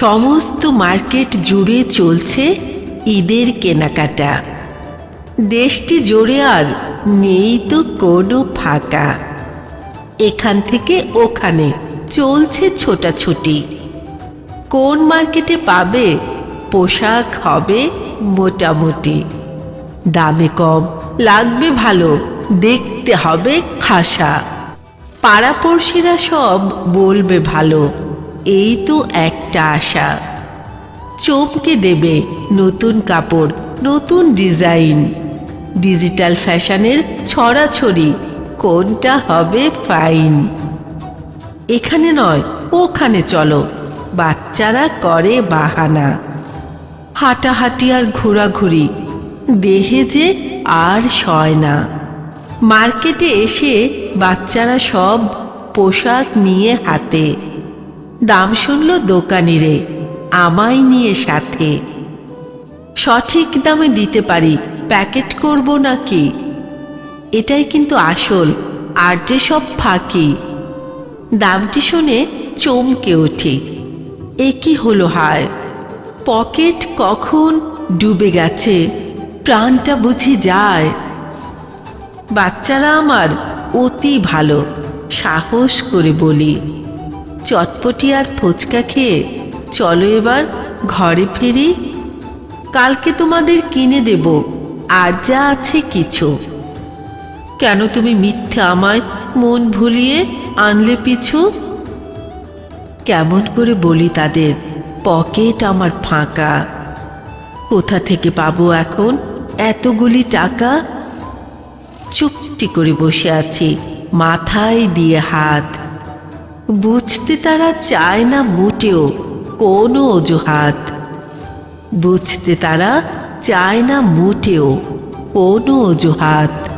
সমস্ত মার্কেট জুড়ে চলছে ঈদের কেনাকাটা। দেশটি জুড়ে আর নেই তো কোনো ফাঁকা। এখান থেকে ওখানে চলছে ছোটাছুটি। কোন মার্কেটে পাবে, পোশাক হবে মোটামুটি। দামে কম, লাগবে ভালো, দেখতে হবে খাসা। পাড়াপড়শিরা সব বলবে ভালো। এই তো একটা আশা। চমকে দেবে নতুন কাপড়, নতুন ডিজাইন। ডিজিটাল ফ্যাশনের ছড়াছড়ি, কোনটা হবে ফাইন? এখানে নয়, ওখানে চলো, বাচ্চারা করে বাহানা। হাঁটাহাঁটি আর ঘোরাঘুরি, দেহে যে আর সয় না। মার্কেটে এসে বাচ্চারা সব পোশাক নিয়ে হাতে দাম শুনল দোকানিরে, আমায় নিয়ে সাথে। সঠিক দামে দিতে পারি, প্যাকেট করব নাকি? এটাই কিন্তু আসল, আর যে সব ফাঁকি। দামটি শুনে চমকে উঠি। এ কি হলো হায়? পকেট কখন ডুবে গেছে? প্রাণটা বুঝি যায়। বাচ্চারা আমার অতি ভালো, সাহস করে বলি। চটপটি আর ফুচকা খেয়ে চলো এবার ঘরে ফিরি। কালকে তোমাদের কিনে দেব, আর যা আছে কিছু। কেন তুমি মিথ্যে আমায় মন ভুলিয়ে আনলে পিছু? কেমন করে বলি তাদের, পকেট আমার ফাঁকা। কোথা থেকে পাবো এখন এতগুলি টাকা? চুপটি করে বসে আছি, মাথায় দিয়ে হাত। বুঝতে তারা চায় না মোটেও কোনো অজুহাত। বুঝতে তারা চায় না মোটেও কোনো অজুহাত।